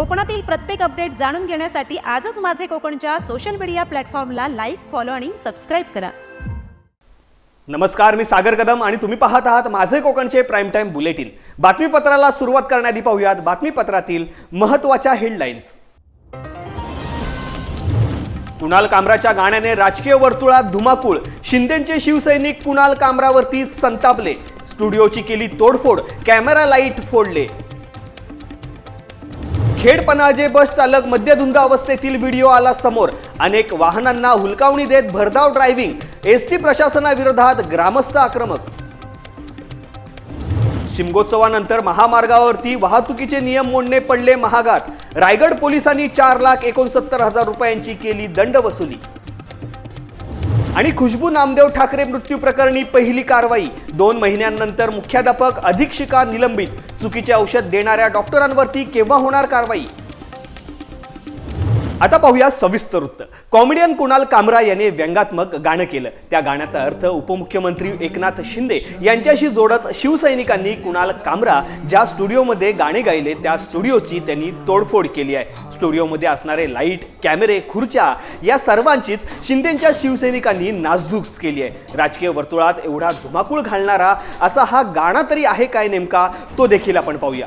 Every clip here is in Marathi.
कोकणातील प्रत्येक अपडेट जाणून घेण्यासाठी आजच माझे कोकणच्या सोशल मीडिया प्लॅटफॉर्मला लाईक फॉलो आणि सबस्क्राईब करा. नमस्कार मी सागर कदम आणि तुम्ही पाहत आहात माझे कोकणचे प्राईम टाईम बुलेटिन बातमीपत्राला सुरुवात करण्याआधी पाहूयात बातमीपत्रातील महत्त्वाच्या हेडलाईन्स कुणाल कामराच्या गाण्याने राजकीय वर्तुळात धुमाकूळ. शिंदेचे शिवसैनिक कुणाल कामरावरती संतापले. स्टुडिओची केली तोडफोड कॅमेरा लाइट फोडले. खेड पनाजे बस चालक मद्यधुंद अवस्थेतील व्हिडिओ आला समोर. अनेक वाहनांना हुलकावणी देत भरधाव ड्रायव्हिंग. एस टी प्रशासनाविरोधात ग्रामस्थ आक्रमक. शिमगोत्सवानंतर महामार्गावरती वाहतुकीचे नियम मोडणे पडले महागात. रायगड पोलिसांनी चार लाख एकोणसत्तर हजार रुपयांची केली दंड वसुली. आणि खुशबू नामदेव ठाकरे मृत्यू प्रकरणी पहिली कारवाई. दोन महिन्यांनंतर मुख्याध्यापक अधीक्षिका निलंबित. चुकीचे औषध देणाऱ्या डॉक्टरांवरती केव्हा होणार कारवाई? आता पाहूया सविस्तर वृत्त कॉमेडियन कुणाल कामरा याने व्यंगात्मक गाणं केलं. त्या गाण्याचा अर्थ उपमुख्यमंत्री एकनाथ शिंदे यांच्याशी जोडत शिवसैनिकांनी कुणाल कामरा ज्या स्टुडिओमध्ये गाणे गायले त्या स्टुडिओची त्यांनी तोडफोड केली आहे. स्टुडिओमध्ये असणारे लाइट कॅमेरे खुर्च्या या सर्वांचीच शिंदेच्या शिवसैनिकांनी नासधूस केली आहे. राजकीय वर्तुळात एवढा धुमाकूळ घालणारा असा हा गाणा तरी आहे काय नेमका? तो देखील आपण पाहूया.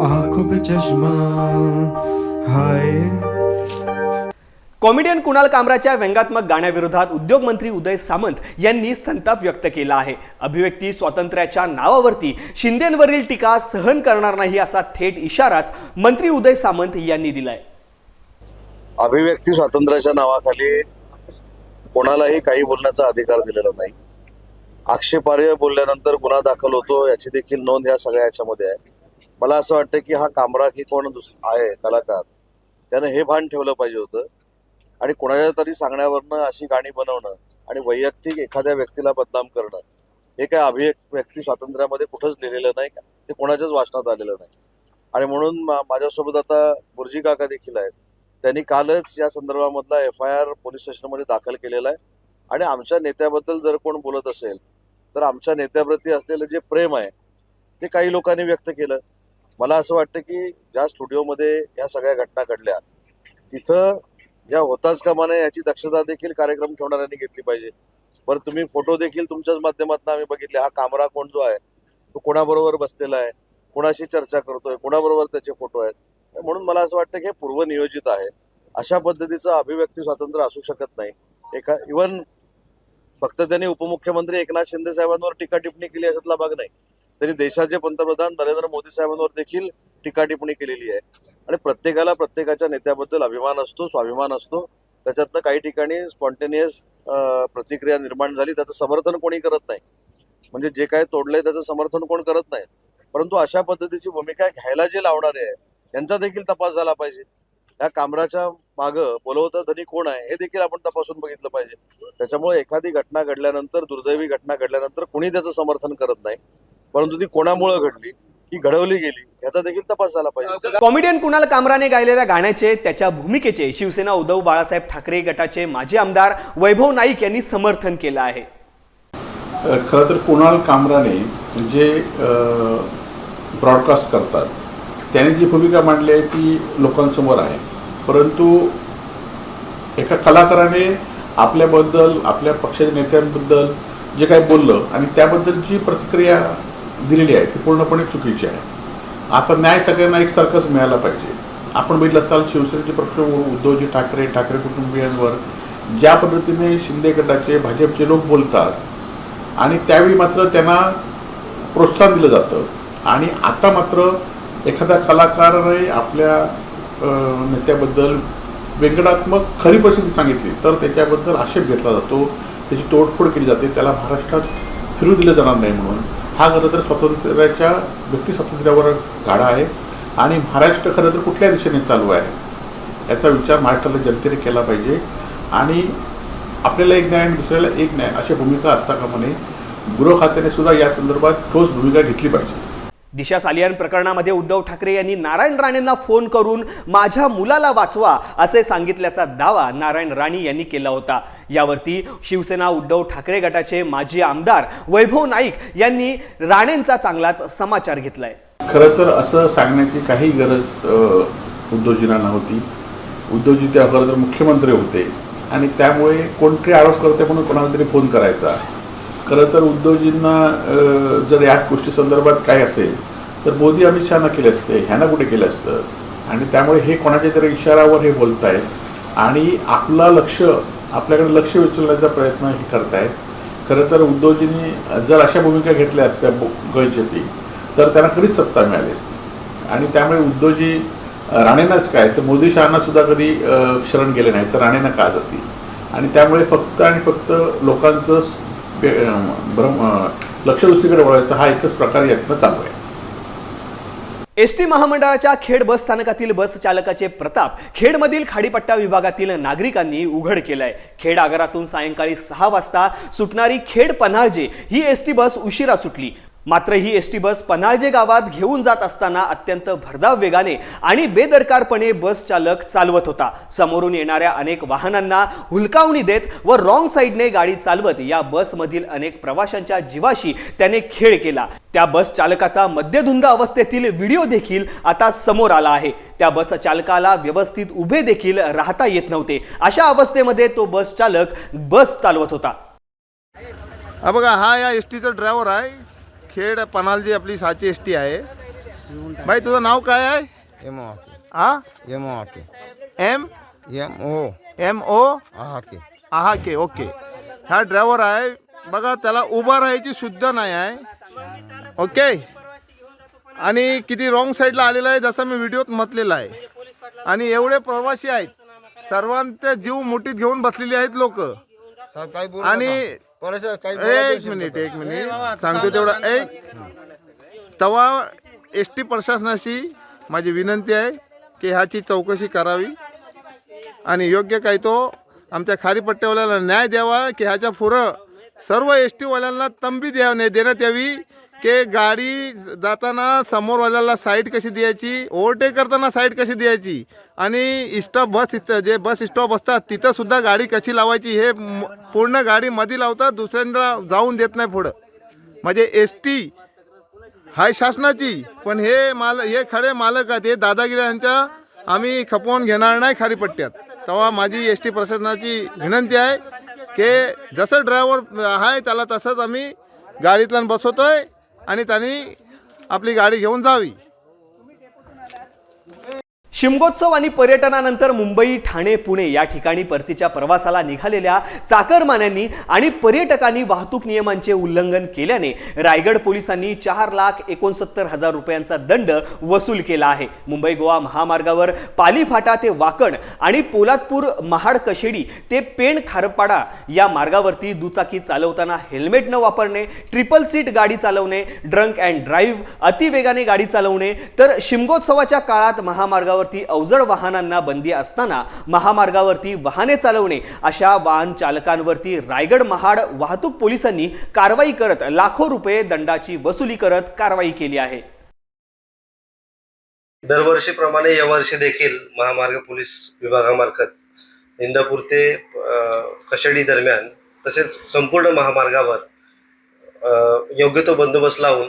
आंखों पे चश्मा हाय। कॉमेडियन कुणाल कामराच्या व्यंगात्मक गाण्याविरोधात उद्योगमंत्री उदय सामंत यांनी संताप व्यक्त केला आहे. अभिव्यक्ती स्वातंत्र्याच्या नावावरती शिंदेवरील टीका सहन करणार नाही असा थेट इशाराच मंत्री उदय सामंत यांनी दिलाय. अभिव्यक्ती स्वातंत्र्याच्या नावाखाली कोणालाही काही बोलण्याचा अधिकार दिलेला नाही. आक्षेपार्ह बोलल्यानंतर गुन्हा दाखल होतो याची देखील नोंद ह्या सगळ्या याच्यामध्ये आहे. मला असं वाटतं की हा कामरा की कोण दुस आहे कलाकार. त्यानं हे भान ठेवलं पाहिजे होतं. आणि कोणाच्या तरी सांगण्यावरनं अशी गाणी बनवणं आणि वैयक्तिक एखाद्या व्यक्तीला बदनाम करणं हे काय अभिव्यक्ती स्वातंत्र्यामध्ये कुठंच लिहिलेलं नाही ते कोणाच्याच वाचनात आलेलं नाही. आणि म्हणून माझ्यासोबत आता बुर्जी काका देखील आहेत. त्यांनी कालच या संदर्भामधला एफ आय आर पोलीस स्टेशनमध्ये दाखल केलेला आहे. आणि आमच्या नेत्याबद्दल जर कोण बोलत असेल तर आमच्या नेत्याप्रती असलेलं जे प्रेम आहे ते काही लोकांनी व्यक्त केलं. मला असं वाटतं की ज्या स्टुडिओमध्ये या सगळ्या घटना घडल्या तिथं या होताच कामा नये याची दक्षता देखील कार्यक्रम ठेवणाऱ्यांनी घेतली पाहिजे. बरं तुम्ही फोटो देखील तुमच्याच माध्यमातून आम्ही बघितले. हा कामरा कोण जो आहे तो कोणाबरोबर बसलेला आहे कोणाशी चर्चा करतोय कोणाबरोबर त्याचे फोटो आहेत म्हणून मला असं वाटतं की हे पूर्वनियोजित आहे. अशा पद्धतीचं अभिव्यक्ती स्वातंत्र्य असू शकत नाही. एका इवन फक्त त्यांनी उपमुख्यमंत्री एकनाथ शिंदे साहेबांवर टीका टिप्पणी केली अशातला भाग नाही. त्यांनी देशाचे पंतप्रधान नरेंद्र मोदी साहेबांवर देखील टीका टिप्पणी केलेली आहे. आणि प्रत्येकाला प्रत्येकाच्या नेत्याबद्दल अभिमान असतो स्वाभिमान असतो. त्याच्यातनं काही ठिकाणी स्पॉन्टेनियस प्रतिक्रिया निर्माण झाली त्याचं समर्थन कोणी करत नाही. म्हणजे जे काय तोडलंय त्याचं समर्थन कोण करत नाही. परंतु अशा पद्धतीची भूमिका घ्यायला जे लावणारे आहे त्यांचा देखील तपास झाला पाहिजे. या कामराच्या मागं बोलवतं धनी कोण आहे हे देखील आपण तपासून बघितलं पाहिजे. त्याच्यामुळे एखादी घटना घडल्यानंतर दुर्दैवी घटना घडल्यानंतर कुणी त्याचं समर्थन करत नाही. परंतु ती कोणामुळे घडली ही घडवली गेली याचा देखील तपास झाला पाहिजे. कॉमेडियन कुणाल कामराने गायलेल्या गाण्याचे त्याच्या भूमिकेचे शिवसेना उद्धव बाळासाहेब ठाकरे गटाचे माजी आमदार वैभव नाईक यांनी समर्थन केलं आहे. खरं तर कुणाल कामराने जे ब्रॉडकास्ट करतात त्याने जी भूमिका मांडली आहे ती लोकांसमोर आहे. परंतु एका कलाकाराने आपल्याबद्दल आपल्या पक्षाच्या नेत्यांबद्दल जे काही बोललं आणि त्याबद्दलची प्रतिक्रिया दिलेली आहे ती पूर्णपणे चुकीची आहे. आता न्याय सगळ्यांना एकसारखाच मिळाला पाहिजे. आपण बघितलं असाल शिवसेनेचे पक्ष उद्धवजी ठाकरे ठाकरे कुटुंबियांवर ज्या पद्धतीने शिंदे गटाचे भाजपचे लोक बोलतात आणि त्यावेळी मात्र त्यांना प्रोत्साहन दिलं जातं. आणि आता मात्र एखादा कलाकाराने आपल्या नेत्याबद्दल व्यंकटात्मक खरी परिस्थिती सांगितली तर त्याच्याबद्दल आक्षेप घेतला जातो. त्याची तोडफोड केली जाते. त्याला महाराष्ट्रात फिरू दिलं जाणार नाही म्हणून. हा खरं तर स्वातंत्र्याच्या व्यक्ती स्वातंत्र्यावर गाडा आहे. आणि महाराष्ट्र खरं तर कुठल्या दिशेने चालू आहे? याचा विचार महाराष्ट्रातल्या जनतेने केला पाहिजे. आणि आपल्याला एक न्याय आणि दुसऱ्याला एक न्याय अशी भूमिका असता कामा नये. गृह खात्याने सुद्धा या संदर्भात ठोस भूमिका घेतली पाहिजे. दिशा सालियान प्रकरणामध्ये उद्धव ठाकरे यांनी नारायण राणेंना फोन करून माझ्या मुलाला वाचवा असे सांगितल्याचा दावा नारायण राणे यांनी केला होता. यावरती शिवसेना उद्धव ठाकरे गटाचे माजी आमदार वैभव नाईक यांनी राणेंचा चांगलाच समाचार घेतलाय. खरं तर असं सांगण्याची काही गरज उद्धवजीना उद्धवजींना नव्हती. उद्धवजी त्या खरं तर मुख्यमंत्री होते आणि त्यामुळे कोणतरी आरोप करते म्हणून कोणाला तरी फोन करायचा. खरं तर उद्धवजींना जर या गोष्टी संदर्भात काय असेल तर मोदी अमित शहाना केले असते ह्यानं कुठे केलं असतं? आणि त्यामुळे हे कोणाच्या तरी इशारावर हे बोलत आहेत आणि आपला लक्ष आपल्याकडे लक्ष विचलण्याचा प्रयत्न हे करतायत. खरं तर उद्धवजींनी जर अशा भूमिका घेतल्या असत्या गळचेपी तर त्यांना कधीच सत्ता मिळाली असती. आणि त्यामुळे उद्धवजी राणेंनाच काय तर मोदी शहांना सुद्धा कधी शरण गेले नाही तर राणेंना का जातील आणि त्यामुळे फक्त आणि फक्त लोकांचं स- बे- लक्ष दुसरीकडे वळायचं हा एकच प्रकार यातनं चालू आहे. एस टी महामंडळाच्या खेड बस स्थानकातील बस चालकाचे प्रताप खेडमधील खाडीपट्टा विभागातील नागरिकांनी उघड केलाय. खेड आगारातून सायंकाळी सहा वाजता सुटणारी खेड पन्हाळजे ही एस टी बस उशिरा सुटली. मात्र ही एस टी बस पन्हाळजे गावात घेऊन जात असताना अत्यंत भरधाव वेगाने आणि बेदरकारपणे बस चालक चालवत होता. समोरून येणाऱ्या अनेक वाहनांना हुलकावणी देत व रॉंग साईडने गाडी चालवत या बसमधील अनेक प्रवाशांच्या जीवाशी त्याने खेळ केला. त्या बस चालकाचा मद्यधुंद अवस्थेतील व्हिडिओ देखील आता समोर आला आहे. त्या बस चालकाला व्यवस्थित उभे देखील राहता येत नव्हते. अशा अवस्थेमध्ये तो बस चालक बस चालवत होता. हा बघा हा या एस टीचा ड्रायव्हर आहे. खेड पनालजी आपली साची एस टी आहे. भाई तुझं नाव काय आहे? एम ओ हा M O K M M O M O आहा के आहा के ओके हा ड्रायव्हर आहे. बघा त्याला उभा राहायची सुद्धा नाही आहे. ओके आणि किती रॉंग साईडला आलेला आहे जसं मी व्हिडिओत म्हटलेला आहे. आणि एवढे प्रवासी आहेत. सर्वांचा जीव मुठीत घेऊन बसलेले आहेत लोक. आणि काही एक मिनिट तर. एक मिनिट. सांगतो तेवढं. एक तेव्हा एस टी प्रशासनाशी माझी विनंती आहे की ह्याची चौकशी करावी. आणि योग्य काय तो आमच्या खारीपट्ट्यावाल्याला न्याय द्यावा की ह्याच्या पुढं सर्व एस टीवाल्यांना तंबी द्या देण्यात यावी की गाडी जाताना समोरवाल्याला साईड कशी द्यायची ओव्हरटेक करताना साईड कशी द्यायची. आणि स्टॉप बस इथं जे बस स्टॉप असतात तिथं सुद्धा गाडी कशी लावायची हे पूर्ण गाडी मध्ये लावतात दुसऱ्यांदा जाऊन देत नाही पुढं. म्हणजे एस टी हाय शासनाची पण हे माल हे खरे मालक आहेत हे दादागिरी यांच्या आम्ही खपवून घेणार नाही खारीपट्ट्यात. तेव्हा माझी एस टी प्रशासनाची विनंती आहे की जसं ड्रायव्हर आहे त्याला तसंच आम्ही गाडीतला बसवतोय आणि त्यांनी आपली गाडी घेऊन जावी. शिमगोत्सव आणि पर्यटनानंतर मुंबई ठाणे पुणे या ठिकाणी परतीच्या प्रवासाला निघालेल्या चाकरमान्यांनी आणि पर्यटकांनी वाहतूक नियमांचे उल्लंघन केल्याने रायगड पोलिसांनी चार लाख एकोणसत्तर हजार रुपयांचा दंड वसूल केला आहे. मुंबई गोवा महामार्गावर पालीफाटा ते वाकण आणि पोलादपूर महाड कशेडी ते पेण खारपाडा या मार्गावरती दुचाकी चालवताना हेल्मेट न वापरणे ट्रिपल सीट गाडी चालवणे ड्रंक अँड ड्राईव्ह अतिवेगाने गाडी चालवणे तर शिमगोत्सवाच्या काळात महामार्गावर महामार्गावरती अवजड वाहनांना बंदी असताना महामार्गावरती वाहने चालवणे अशा वाहन चालकांवरती रायगड महाड वाहतूक पोलिसांनी कारवाई करत लाखो रुपये दंडाची वसुली करत कारवाई केली आहे. दरवर्षीप्रमाणे यावर्षी देखील महामार्ग पोलीस विभागामार्फत इंदापूर ते कशडी कशेडी दरम्यान तसेच संपूर्ण महामार्गावर योग्य तो बंदोबस्त लावून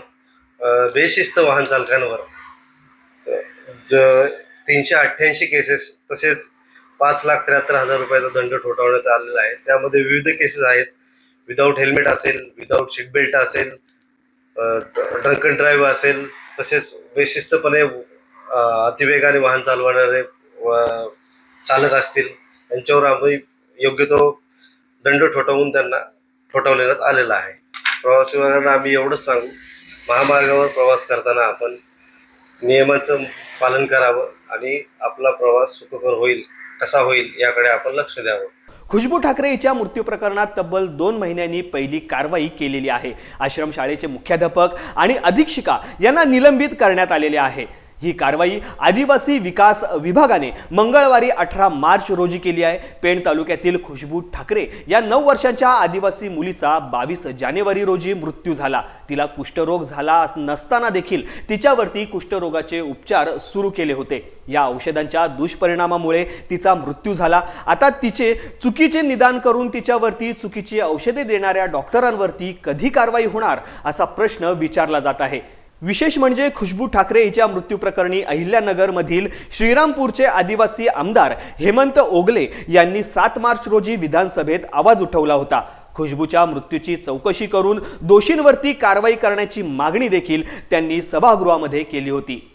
बेशिस्त वाहन चालकांवर ज तीनशे अठ्ठ्याऐंशी केसेस तसेच पाच लाख त्र्याहत्तर हजार रुपयाचा दंड ठोठावण्यात आलेला आहे. त्यामध्ये विविध केसेस आहेत. विदाऊट हेल्मेट असेल विदाऊट सीट बेल्ट असेल ड्रंकन ड्राईव्ह असेल तसेच बेशिस्तपणे अतिवेगाने वाहन चालवणारे चालक असतील यांच्यावर आम्ही योग्य तो दंड ठोठावून त्यांना ठोठावण्यात आलेला आहे. प्रवास विभागांना आम्ही एवढंच सांगू महामार्गावर प्रवास करताना आपण नियमाचं पालन करावं. आणि आपला प्रवास सुखकर होईल कसा होईल याकडे आपण लक्ष द्यावं. खुशबू ठाकरे हिच्या मृत्यू प्रकरणात तब्बल दोन महिन्यांनी पहिली कारवाई केलेली आहे. आश्रमशाळेचे मुख्याध्यापक आणि अधीक्षिका यांना निलंबित करण्यात आलेले आहे. ही कारवाई आदिवासी विकास विभागाने मंगळवारी अठरा मार्च रोजी केली आहे. पेण तालुक्यातील खुशबू ठाकरे या नऊ वर्षांच्या आदिवासी मुलीचा बावीस जानेवारी रोजी मृत्यू झाला. तिला कुष्ठरोग झाला नसताना देखील तिच्यावरती कुष्ठरोगाचे उपचार सुरू केले होते. या औषधांच्या दुष्परिणामामुळे तिचा मृत्यू झाला. आता तिचे चुकीचे निदान करून तिच्यावरती चुकीची औषधे देणाऱ्या डॉक्टरांवरती कधी कारवाई होणार असा प्रश्न विचारला जात आहे. विशेष म्हणजे खुशबू ठाकरे हिच्या मृत्यू प्रकरणी अहिल्यानगरमधील श्रीरामपूरचे आदिवासी आमदार हेमंत ओगले यांनी सात मार्च रोजी विधानसभेत आवाज उठवला होता. खुशबूच्या मृत्यूची चौकशी करून दोषींवरती कारवाई करण्याची मागणी देखील त्यांनी सभागृहामध्ये केली होती.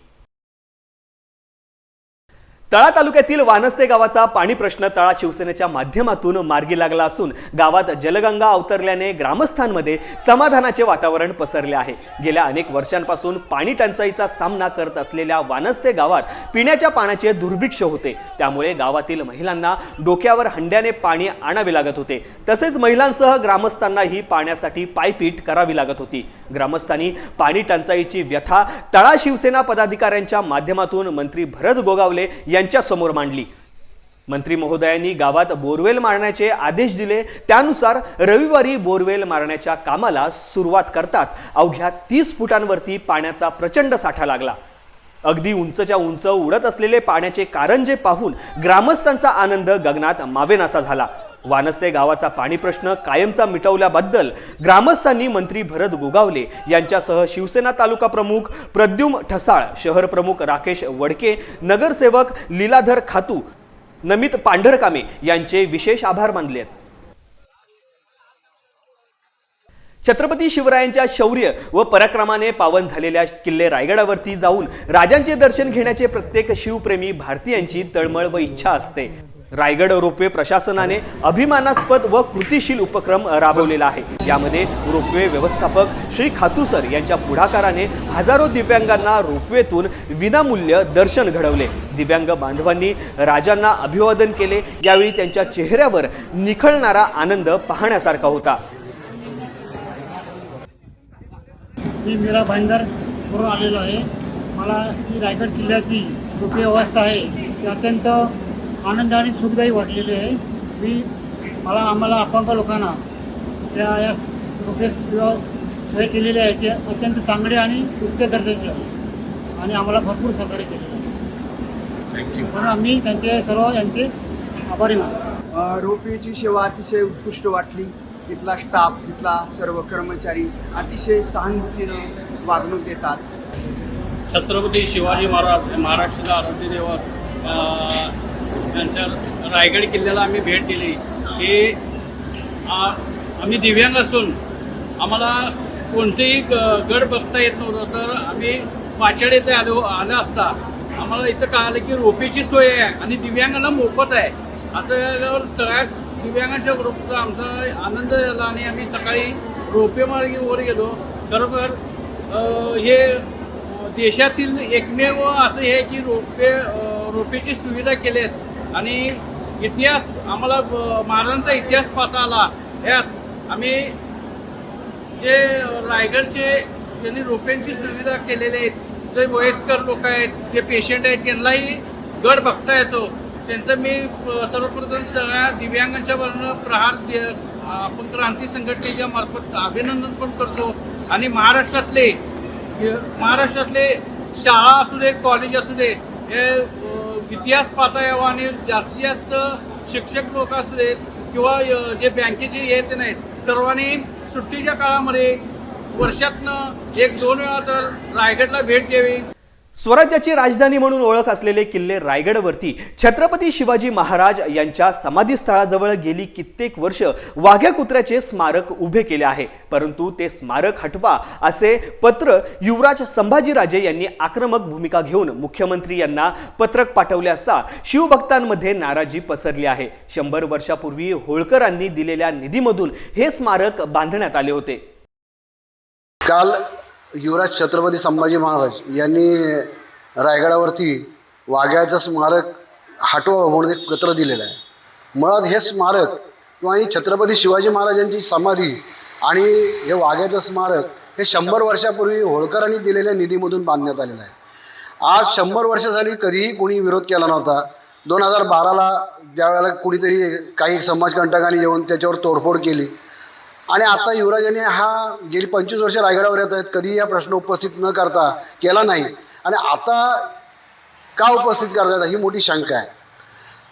तळा तालुक्यातील वानस्ते गावाचा पाणी प्रश्न तळा शिवसेनेच्या माध्यमातून मार्गी लागला असून गावात जलगंगा अवतरल्याने ग्रामस्थांमध्ये समाधानाचे वातावरण पसरले आहे. गेल्या अनेक वर्षांपासून पाणी टंचाईचा सामना करत असलेल्या वानस्ते गावात पिण्याच्या पाण्याचे दुर्भिक्ष होते. त्यामुळे गावातील महिलांना डोक्यावर हंड्याने पाणी आणावे लागत होते. तसेच महिलांसह ग्रामस्थांनाही पाण्यासाठी पायपीट करावी लागत होती. ग्रामस्थांनी पाणी टंचाईची व्यथा तळा शिवसेना पदाधिकाऱ्यांच्या माध्यमातून मंत्री भरत गोगावले यांनी समोर मांडली. मंत्री महोदयांनी गावात बोरवेल मारण्याचे आदेश दिले. त्यानुसार रविवारी बोरवेल मारण्याच्या कामाला सुरुवात करताच अवघ्या तीस फुटांवरती पाण्याचा प्रचंड साठा लागला. अगदी उंचच्या उंच उडत असलेले पाण्याचे कारंजे पाहून ग्रामस्थांचा आनंद गगनात मावेनासा झाला. वानस्ते गावाचा पाणी प्रश्न कायमचा मिटवल्याबद्दल ग्रामस्थांनी मंत्री भरत गोगावले यांच्यासह शिवसेना तालुका प्रमुख प्रद्युम ठसाळ शहर प्रमुख राकेश वडके नगरसेवक लीलाधर खातू नमित पांढरकामे यांचे विशेष आभार मानले छत्रपती शिवरायांच्या शौर्य व पराक्रमाने पावन झालेल्या किल्ले रायगडावरती जाऊन राजांचे दर्शन घेण्याचे प्रत्येक शिवप्रेमी भारतीयांची तळमळ व इच्छा असते. रायगड रोपवे प्रशासनाने अभिमानास्पद व कृतिशील उपक्रम राबवलेला आहे. यामध्ये रोपवे व्यवस्थापक श्री खातूसर यांच्या पुढाकाराने हजारो दिव्यांगांना रोपवेतून विनामूल्य दर्शन घडवले. दिव्यांग बांधवांनी राजांना अभिवादन केले. यावेळी त्यांच्या चेहऱ्यावर निखळणारा आनंद पाहण्यासारखा होता. मी मीरा भाईंदर करून आलेलो आहे. मला ही रायगड किल्ल्याची रुपी अवस्था आहे. ती अत्यंत आनंद आणि सुखदायी वाटलेली आहे. मी मला आम्हाला अपंग लोकांना त्या या रुपये सोय केलेली आहे ते अत्यंत चांगले आणि उच्च दर्जाचे आहे. आणि आम्हाला भरपूर सहकार्य केलेलं आहे. म्हणून आम्ही त्यांचे सर्व यांचे आभारी मानतो. रोपवेची सेवा अतिशय उत्कृष्ट वाटली. तिथला स्टाफ तिथला सर्व कर्मचारी अतिशय सहानुभूतीनं वागणूक देतात. छत्रपती शिवाजी महाराज महाराष्ट्राचा आराध्य दैवत त्यांच्या रायगड किल्ल्याला आम्ही भेट दिली. हे आम्ही दिव्यांग असून आम्हाला कोणतेही ग- गड बघता येत नव्हतं. तर आम्ही पाचड येथे आलो आलं असता आम्हाला इथं कळालं की रोपीची सोय आहे आणि दिव्यांगांना मोफत आहे. असं सगळ्या दिव्यांगांच्या ग्रुपचा आमचा आनंद झाला आणि आम्ही सकाळी रोपेमार्गीवर गेलो. खरोखर हे देशातील एकमेव असं हे की रोपे रोपेची सुविधा केलेत. आणि इतिहास आम्हाला महाराजांचा इतिहास पाहता आला यात आम्ही जे रायगडचे ज्यांनी रोपेंची सुविधा केलेली आहेत जे वयस्कर लोक आहेत जे पेशंट आहेत त्यांनाही गड बघता येतो. त्यांचं मी सर्वप्रथम सगळ्या दिव्यांगांच्या वरनं प्रहार दे- आपण क्रांती संघटनेच्या मार्फत अभिनंदन पण करतो. आणि महाराष्ट्रातले महाराष्ट्रातले शाळा असू दे कॉलेज असू दे हे इतिहास पाहता यावा आणि जास्तीत जास्त शिक्षक लोक असलेत किंवा जे बँकेचे येत नाहीत सर्वांनी सुट्टीच्या काळामध्ये वर्षातनं एक दोन वेळा तर रायगडला भेट द्यावी. स्वराज्याची राजधानी म्हणून ओळख असलेले किल्ले रायगडवरती छत्रपती शिवाजी महाराज यांच्या समाधीस्थळाजवळ गेली कित्येक वर्ष वाघ्या कुत्र्याचे स्मारक उभे केले आहे. परंतु ते स्मारक हटवा असे पत्र युवराज संभाजीराजे यांनी आक्रमक भूमिका घेऊन मुख्यमंत्री यांना पत्रक पाठवले असता शिवभक्तांमध्ये नाराजी पसरली आहे. शंभर वर्षापूर्वी होळकरांनी दिलेल्या निधीमधून हे स्मारक बांधण्यात आले होते. काल युवराज छत्रपती संभाजी महाराज यांनी रायगडावरती वाघ्याचं स्मारक हटवावं म्हणून एक पत्र दिलेलं आहे. मुळात हे स्मारक किंवा ही छत्रपती शिवाजी महाराजांची समाधी आणि हे वाघ्याचं स्मारक हे शंभर वर्षापूर्वी होळकरांनी दिलेल्या निधीमधून बांधण्यात आलेलं आहे. आज शंभर वर्ष झाली कधीही कोणी विरोध केला नव्हता. दोन हजार बाराला ज्यावेळेला कुणीतरी काही समाजकंटकांनी येऊन त्याच्यावर तोडफोड केली. आणि आता युवराजाने हा गेली पंचवीस वर्ष रायगडावर येत आहेत. कधी हा प्रश्न उपस्थित न करता केला नाही. आणि आता का उपस्थित करतात ही मोठी शंका आहे.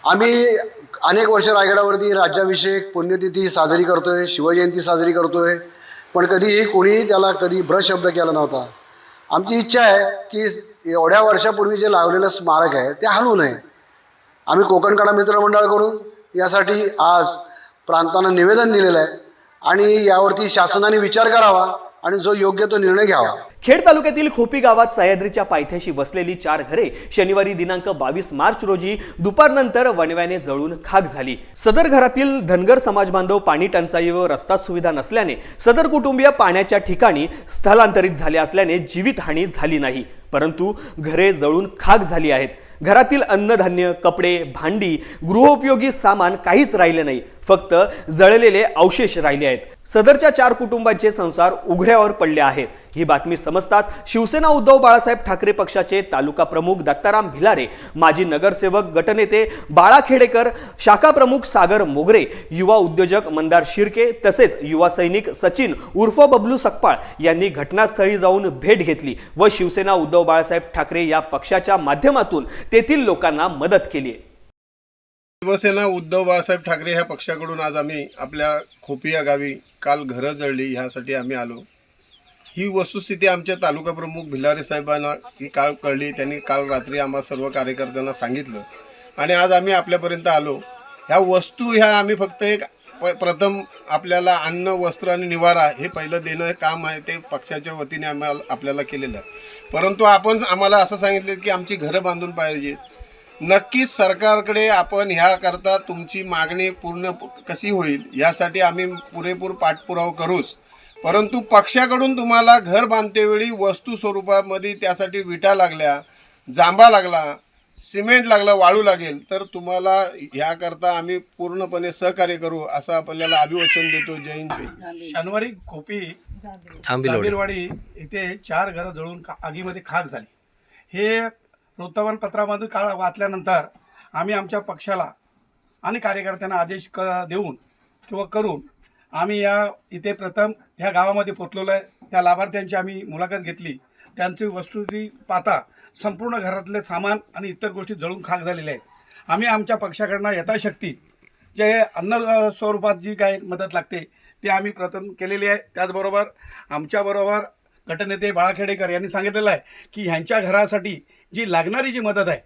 आम्ही अनेक वर्ष रायगडावरती राज्याभिषेक पुण्यतिथी साजरी करतोय शिवजयंती साजरी करतोय. पण कधीही कोणीही त्याला कधी भ्रश शब्द केला नव्हता. आमची इच्छा आहे की एवढ्या वर्षापूर्वी जे लावलेलं स्मारक आहे ते हलवू नये. आम्ही कोकणकडा मित्रमंडळाकडून यासाठी आज प्रांतांना निवेदन दिलेलं आहे. आणि यावरती शासनाने विचार करावा आणि जो योग्य तो निर्णय घ्यावा. खेड तालुक्यातील खोपी गावात सह्याद्रीच्या पायथ्याशी बसलेली चार घरे शनिवारी दिनांक बावीस मार्च रोजी दुपारनंतर वणव्याने जळून खाक झाली. सदर घरातील धनगर समाज बांधव पाणी टंचाई व रस्ता सुविधा नसल्याने सदर कुटुंबीय पाण्याच्या ठिकाणी स्थलांतरित झाले असल्याने जीवितहानी झाली नाही. परंतु घरे जळून खाक झाली आहेत. घरातील अन्नधान्य कपडे भांडी गृहोपयोगी सामान काहीच राहिले नाही. फक्त जळलेले अवशेष राहिले आहेत. सदरच्या चार कुटुंबांचे संसार उघड्यावर पडले आहेत. ही बातमी समजतात शिवसेना उद्धव बाळासाहेब ठाकरे पक्षाचे तालुका प्रमुख दत्ताराम भिलारे माजी नगरसेवक गटनेते बाळा खेडेकर शाखा प्रमुख सागर मोगरे युवा उद्योजक मंदार शिर्के तसेच युवा सैनिक सचिन उर्फ बबलू सकपाळ यांनी घटनास्थळी जाऊन भेट घेतली व शिवसेना उद्धव बाळासाहेब ठाकरे या पक्षाच्या माध्यमातून तेथील लोकांना मदत केली शिवसेना उद्धव बाळासाहेब ठाकरे ह्या पक्षाकडून आज आम्ही आपल्या खोपिया गावी काल घरं जळली ह्यासाठी आम्ही आलो. ही वस्तुस्थिती आमच्या तालुका प्रमुख भिलारे साहेबांना ही काळ कळली त्यांनी काल रात्री आम्हा सर्व कार्यकर्त्यांना सांगितलं. आणि आज आम्ही आपल्यापर्यंत आलो. ह्या वस्तू ह्या आम्ही फक्त एक प प्रथम आपल्याला अन्न वस्त्र आणि निवारा हे पहिलं देणं हे काम आहे ते पक्षाच्या वतीने आम्हाला आपल्याला केलेलं आहे. परंतु आपण आम्हाला असं सांगितलं की आमची घरं बांधून पाहिजे. नक्कीच सरकारकडे आपण ह्याकरता तुमची मागणी पूर्ण कशी होईल यासाठी आम्ही पुरेपूर पाठपुरावा करूच. परंतु पक्षाकडून तुम्हाला घर बांधतेवेळी वस्तू स्वरूपामध्ये त्यासाठी विटा लागल्या जांबा लागला सिमेंट लागलं वाळू लागेल तर तुम्हाला ह्याकरता आम्ही पूर्णपणे सहकार्य करू असं आपल्याला अभिवचन देतो. हिंद. शनिवारी खोपी जांभीरवाडी इथे चार घरं जळून आगीमध्ये खाक झाली. हे वृत्तमानपत्रामधून काळ वाचल्यानंतर आम्ही आमच्या पक्षाला आणि कार्यकर्त्यांना आदेश क देऊन किंवा करून आम्ही या इथे प्रथम ह्या गावामध्ये पोचलेलो आहे त्या लाभार्थ्यांची आम्ही मुलाखत घेतली. त्यांची वस्तुस्थिती पाहता संपूर्ण घरातले सामान आणि इतर गोष्टी जळून खाक झालेल्या आहेत. आम्ही आमच्या पक्षाकडनं यथाशक्ती जे अन्न स्वरूपात जी काय मदत लागते ते आम्ही प्रथम केलेली आहे. त्याचबरोबर आमच्याबरोबर गटनेते बाळाखेडेकर यांनी सांगितलेलं आहे की ह्यांच्या घरासाठी जी लागणारी जी मदत आहे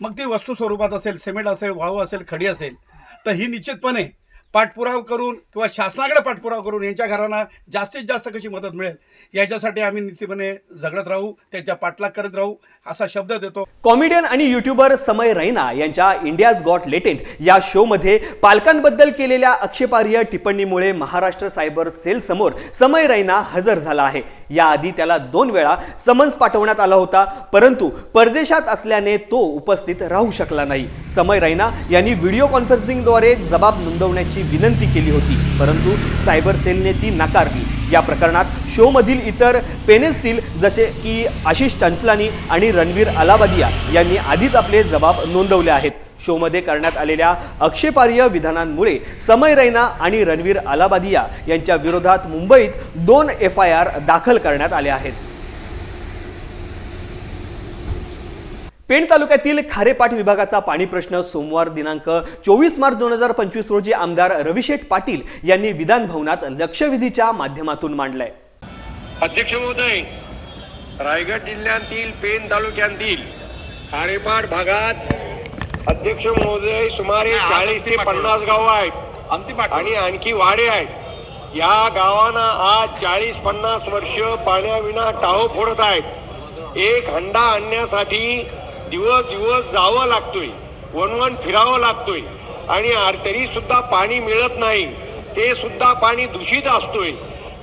मग ती वस्तू स्वरूपात असेल सिमेंट असेल वाळू असेल खडी असेल तर ही निश्चितपणे पाठपुराव करून किंवा शासनाकडे पाठपुराव करून यांच्या घरांना जास्तीत जास्त कशी मदत मिळेल याच्यासाठी आम्ही निश्चितपणे झगडत राहू त्यांच्या पाठलाग करत राहू असा शब्द देतो. कॉमेडियन आणि युट्यूबर समय रैना यांच्या इंडियाज गॉट लेटेंट या शोमध्ये पालकांबद्दल केलेल्या आक्षेपार्ह टिप्पणीमुळे महाराष्ट्र सायबर सेल समोर समय रैना हजर झाला आहे. याआधी त्याला दोन वेळा समन्स पाठवण्यात आला होता परंतु परदेशात असल्याने तो उपस्थित राहू शकला नाही. समय रैना यांनी व्हिडिओ कॉन्फरन्सिंगद्वारे जबाब नोंदवण्याची विनंती केली होती परंतु सायबर सेलने ती नाकारली. या प्रकरणात शोमधील इतर पेनेस्टील जसे की आशिष चंचलानी आणि रणवीर अलाबादिया यांनी आधीच आपले जबाब नोंदवले आहेत. शोमध्ये करण्यात आलेल्या आक्षेपार्ह विधानांमुळे समय रैना आणि रणवीर अलाबादिया यांच्या विरोधात मुंबईत दोन एफ आय आर दाखल करण्यात आले आहेत. पेण तालुक्यातील खारेपाट विभागाचा पाणी प्रश्न सोमवार दिनांक चोवीस मार्च दोन हजार पंचवीस रोजी आमदार रविशेठ पाटील यांनी विधान भवनात लक्षवेधीच्या माध्यमातून मांडलाय. अध्यक्ष महोदय रायगड जिल्ह्यातील पेण तालुक्यातील खारेपाट भागात अध्यक्ष महोदय सुमारे चाळीस ते पन्नास गाव आहेत. आणि आणखी वाडे आहेत. या गावांना आज चाळीस पन्नास वर्ष पाण्याविना टाहो फोडत आहेत. एक हंडा आणण्यासाठी दिवस दिवस जावं लागतोय. वनवन फिरावं लागतोय. आणि तरी सुद्धा पाणी मिळत नाही. ते सुद्धा पाणी दूषित असतोय.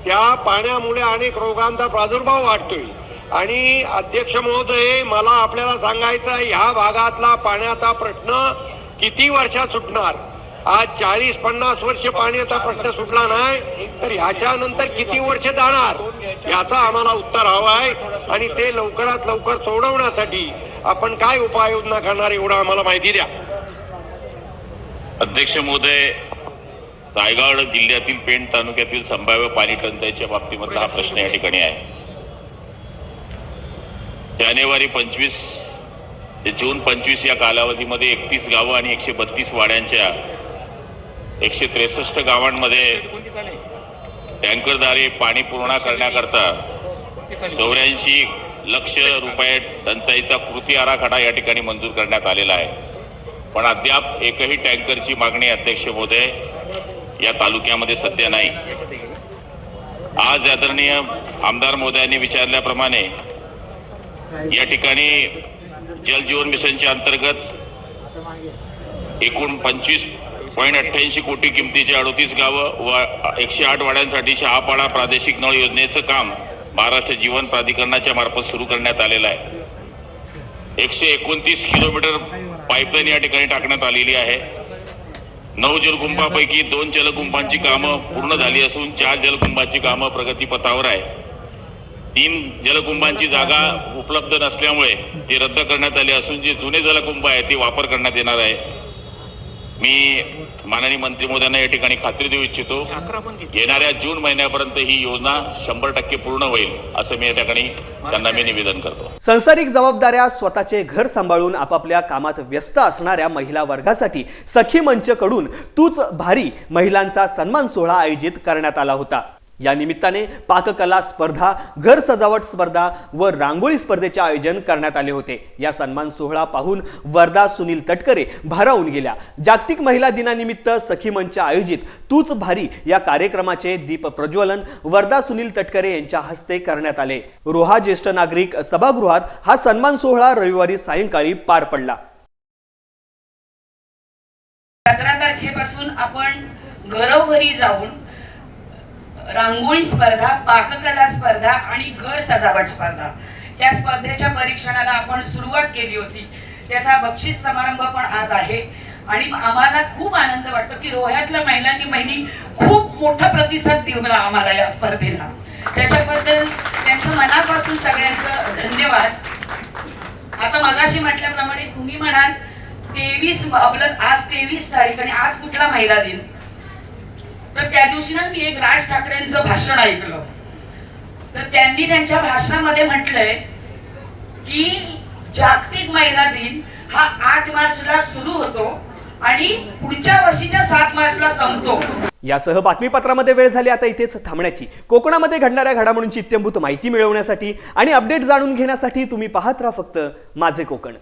त्या पाण्यामुळे अनेक रोगांचा प्रादुर्भाव वाढतोय. आणि अध्यक्ष महोदय मला आपल्याला सांगायचं ह्या भागातला पाण्याचा प्रश्न किती वर्षात सुटणार? आज चाळीस पन्नास वर्ष पाण्याचा प्रश्न सुटला नाही तर ह्याच्यानंतर किती वर्ष जाणार? याचा आम्हाला उत्तर हवं आहे. आणि ते लवकरात लवकर सोडवण्यासाठी आपण काय उपाययोजना करणार एवढं आम्हाला माहिती द्या. अध्यक्ष महोदय रायगड जिल्ह्यातील पेण तालुक्यातील संभाव्य पाणी टंचाईच्या बाबतीमधला हा प्रश्न या ठिकाणी आहे. जानेवारी पंचवीस ते जून पंचवीस या कालावधीमध्ये एकतीस गावं आणि एकशे बत्तीस वाड्यांच्या एकशे त्रेसष्ट गावांमध्ये टँकरद्वारे पाणी पूर्ण करण्याकरता चौऱ्याऐंशी लक्ष रुपये टंचाईचा कृती आराखडा या ठिकाणी मंजूर करण्यात आलेला आहे. पण अद्याप एकही टँकरची मागणी अध्यक्ष महोदय या तालुक्यामध्ये सध्या नाही. आज आदरणीय आमदार मोदयांनी विचारल्याप्रमाणे या ठिकाणी जलजीवन मिशनच्या अंतर्गत एकूण पंचवीस पॉईंट अठ्ठ्याऐंशी कोटी किमतीचे अडोतीस गावं व एकशे आठ वाड्यांसाठी आपाडा प्रादेशिक नळ योजनेचं काम महाराष्ट्र जीवन प्राधिकरणाच्या मार्फत सुरू करण्यात आलेलं आहे. एकशे एकोणतीस किलोमीटर पाईपलाईन या ठिकाणी टाकण्यात आलेली आहे. नऊ जलकुंभापैकी दोन जलकुंभांची कामं पूर्ण झाली असून चार जलकुंभाची कामं प्रगतीपथावर आहे. तीन जलकुंभांची जागा उपलब्ध नसल्यामुळे ती रद्द करण्यात आली असून जे जुने जलकुंभ आहे ते वापर करण्यात येणार आहे. मी माननीय मंत्री मोदयांना या ठिकाणी खात्री देऊ इच्छितो येणाऱ्या जून महिन्यापर्यंत ही योजना शंभर टक्के पूर्ण होईल असं मी या ठिकाणी त्यांना मी निवेदन करतो. संसारिक जबाबदाऱ्या स्वतःचे घर सांभाळून आपापल्या कामात व्यस्त असणाऱ्या महिला वर्गासाठी सखी मंचकडून तूच भारी महिलांचा सन्मान सोहळा आयोजित करण्यात आला होता. या निमित्ताने पाककला स्पर्धा घर सजावट स्पर्धा व रांगोळी स्पर्धेचे आयोजन करण्यात आले होते. या सन्मान सोहळा पाहून वर्धा सुनील तटकरे भारावून गेल्या. जागतिक महिला दिनानिमित्त सखी मंच आयोजित तूच भारी या कार्यक्रमाचे दीप प्रज्वलन वर्धा सुनील तटकरे यांच्या हस्ते करण्यात आले. रोहा ज्येष्ठ नागरिक सभागृहात हा सन्मान सोहळा रविवारी सायंकाळी पार पडला. सतरा तारखेपासून आपण घरोघरी जाऊन रांगोळी स्पर्धा पाककला स्पर्धा आणि घर सजावट स्पर्धा. या स्पर्धेच्या परीक्षणाला आपण सुरुवात केली होती. त्याचा बक्षीस समारंभ पण आज आहे. आणि आम्हाला खूप आनंद वाटतो की रोह्यातल्या महिलांनी महिनी खूप मोठा प्रतिसाद दिला आम्हाला या स्पर्धेला. त्याच्याबद्दल त्यांचं मनापासून सगळ्यांचं धन्यवाद. आता मगाशी म्हटल्याप्रमाणे तुम्ही म्हणाल तेवीस आपलं आज तेवीस तारीख आणि आज कुठला महिला दिन? तर त्या दिवशी ना मी एक राज ठाकरेंचं भाषण ऐकलं. तर त्यांनी त्यांच्या भाषणामध्ये म्हटलंय की जागतिक महिला दिन हा आठ मार्चला सुरू होतो आणि पुढच्या वर्षीच्या सात मार्चला संपतो. यासह बातमीपत्रामध्ये वेळ झाली आता इथेच थांबण्याची. कोकणामध्ये घडणाऱ्या घडामोडींची इत्यंभूत माहिती मिळवण्यासाठी आणि अपडेट जाणून घेण्यासाठी तुम्ही पाहत राहा फक्त माझे कोकण.